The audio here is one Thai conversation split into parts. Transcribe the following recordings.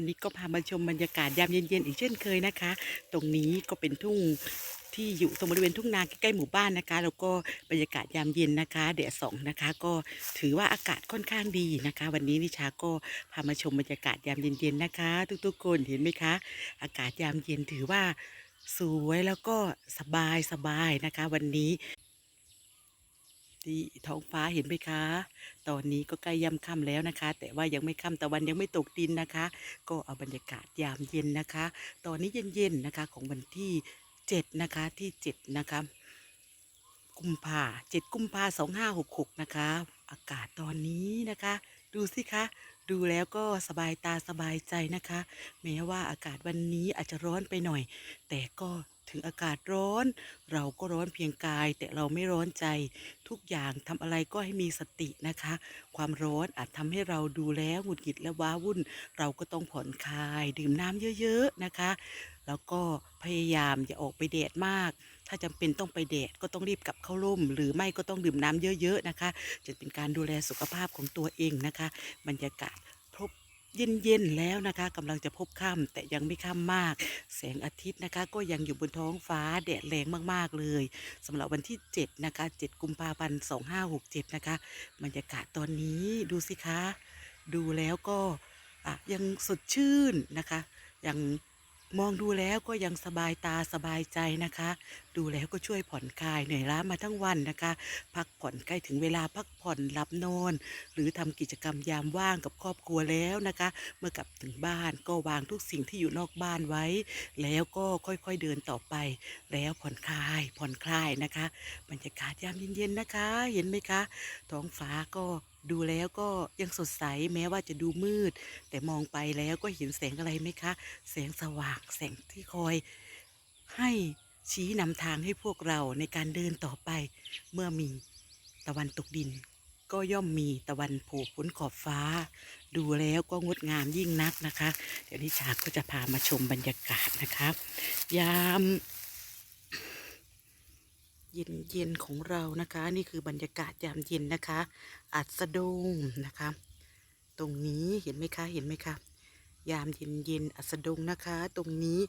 วันนี้ก็พามาชมบรรยากาศยามเย็นๆอีกเช่นเคยนะคะ ตรงนี้ก็เป็นทุ่งที่อยู่ตรงบริเวณทุ่งนาใกล้ๆหมู่บ้านนะคะ แล้วก็บรรยากาศยามเย็นนะคะแดดส่องนะคะ ก็ถือว่าอากาศค่อนข้างดีนะคะ วันนี้นิชาก็พามาชมบรรยากาศยามเย็นๆนะคะ ทุกๆคนเห็นไหมคะ อากาศยามเย็นถือว่าสวยแล้วก็สบายสบายนะคะ วันนี้ ที่ท้องฟ้าเห็นไหมคะ ตอนนี้ก็ใกล้ย่ำค่ำแล้วนะคะ แต่ว่ายังไม่ค่ำตะวันยังไม่ตกดินนะคะ ก็เอาบรรยากาศยามเย็นนะคะ ตอนนี้เย็นๆนะคะของวันที่7นะคะที่7นะคะกุมภาเจ็ดกุมภาสองห้าหกหกนะคะ อากาศตอนนี้นะคะ ดูสิคะ ดูแล้วก็สบายตาสบายใจนะคะ แม้ว่าอากาศวันนี้อาจจะร้อนไปหน่อย แต่ก็ถึงอากาศร้อน เราก็ร้อนเพียงกาย แต่เราไม่ร้อนใจ ทุกอย่างทำอะไรก็ให้มีสตินะคะ ความร้อนอาจทำให้เราดูแล้วหงุดหงิดและว้าวุ่น เราก็ต้องผ่อนคลาย ดื่มน้ำเยอะ ๆ นะคะ แล้วก็พยายามอย่าออกไปแดดมาก ถ้าจำเป็นต้องไปแดดก็ต้องรีบกลับเข้าร่ม หรือไม่ก็ต้องดื่มน้ำเยอะๆนะคะ จะเป็นการดูแลสุขภาพของตัวเองนะคะ บรรยากาศพบเย็นๆแล้วนะคะกำลังจะพบค่ำแต่ยังไม่ค่ำมาก แสงอาทิตย์นะคะ ก็ยังอยู่บนท้องฟ้าแดดแรงมากๆเลยสำหรับวันที่7นะคะ7กุมภาพันธ์2567นะคะบรรยากาศตอนนี้ดูสิคะ ดูแล้วก็ยังสดชื่นนะคะ ยัง มองดูแล้วก็ยังสบายตาสบายใจนะคะ ดูแล้วก็ช่วยผ่อนคลายเหนื่อยล้ามาทั้งวันนะคะ พักผ่อนใกล้ถึงเวลาพักผ่อนหลับนอน หรือทำกิจกรรมยามว่างกับครอบครัวแล้วนะคะ เมื่อกลับถึงบ้านก็วางทุกสิ่งที่อยู่นอกบ้านไว้ แล้วก็ค่อยๆเดินต่อไป แล้วผ่อนคลายผ่อนคลายนะคะบรรยากาศยามเย็นๆนะคะ เห็นไหมคะ ท้องฟ้าก็ ดูแล้วก็ยังสดใสแม้ว่าจะดูมืด แต่มองไปแล้วก็เห็นแสงอะไรไหมคะ แสงสว่างแสงที่คอย ให้ชี้นำทางให้พวกเราในการเดินต่อไป เมื่อมีตะวันตกดิน ก็ย่อมมีตะวันโผล่พ้นขอบฟ้า ดูแล้วก็งดงามยิ่งนักนะคะ เดี๋ยวนิชาก็จะพามาชมบรรยากาศนะคะ ยาม เย็นเย็นๆของเรานะคะ นี่คือบรรยากาศยามเย็นนะคะ อัสดงนะคะ ตรงนี้เห็นไหมคะเห็นไหมคะยามเย็นเย็นๆอัสดงนะคะ ตรงนี้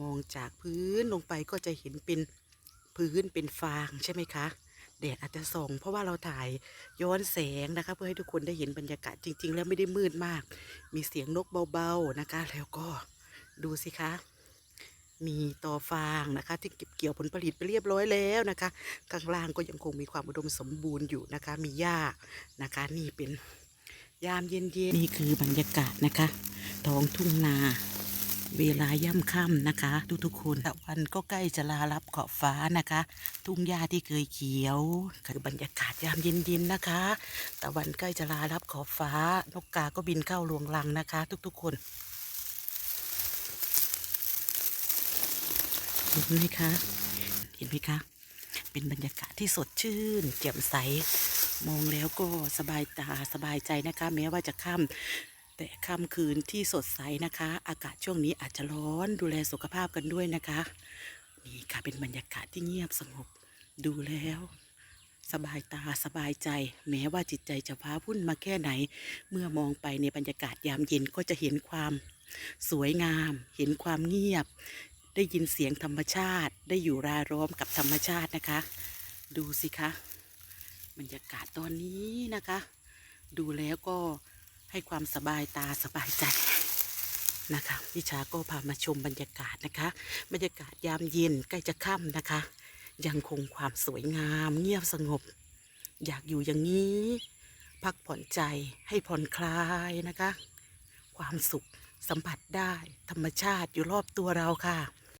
มองจากพื้นลงไปก็จะเห็นเป็นพื้นเป็นฟางใช่ไหมคะแดดอาจจะส่องเพราะว่าเราถ่ายย้อนแสงนะคะ เพื่อให้ทุกคนได้เห็นบรรยากาศจริง ๆ แล้วไม่ได้มืดมาก มีเสียงนกเบาๆนะคะ แล้วก็ดูสิคะ มีตอฟางนะคะ ที่เก็บเกี่ยวผลผลิตไปเรียบร้อยแล้วนะคะข้างล่างก็ยังคงมีความอุดมสมบูรณ์อยู่นะคะ มีหญ้านะคะ นี่เป็นยามเย็นๆนี่คือบรรยากาศนะคะท้องทุ่งนาเวลาย่ำค่ำนะคะ ทุกๆคนตะวันก็ใกล้จะลาลับขอบฟ้านะคะ ทุ่งหญ้าที่เคยเขียวคือบรรยากาศยามเย็นๆนะคะ ตะวันใกล้จะลาลับขอบฟ้า นกกาก็บินเข้าลวงรังนะคะ ทุกๆคน เห็นไหมคะ เห็นไหมคะ เป็นบรรยากาศที่สดชื่นแจ่มใส มองแล้วก็สบายตาสบายใจนะคะ แม้ว่าจะค่ำแต่ค่ำคืนที่สดใสนะคะ อากาศช่วงนี้อาจจะร้อนดูแลสุขภาพกันด้วยนะคะ นี่ค่ะเป็นบรรยากาศที่เงียบสงบดูแล้ว สบายตาสบายใจ แม้ว่าจิตใจจะฟ้าพุ่นมาแค่ไหน เมื่อมองไปในบรรยากาศยามเย็นก็จะเห็นความสวยงาม เห็นความเงียบ ได้ยินเสียงธรรมชาติ ได้อยู่รายล้อมกับธรรมชาตินะคะ ดูสิคะบรรยากาศตอนนี้นะคะ ดูแล้วก็ให้ความสบายตาสบายใจนะคะวิชาก็พามาชมบรรยากาศนะคะ บรรยากาศยามเย็นใกล้จะค่ำนะคะ ยังคงความสวยงาม เงียบสงบ อยากอยู่อย่างนี้ พักผ่อนใจให้ผ่อนคลายนะคะ ความสุขสัมผัสได้ธรรมชาติอยู่รอบตัวเราค่ะ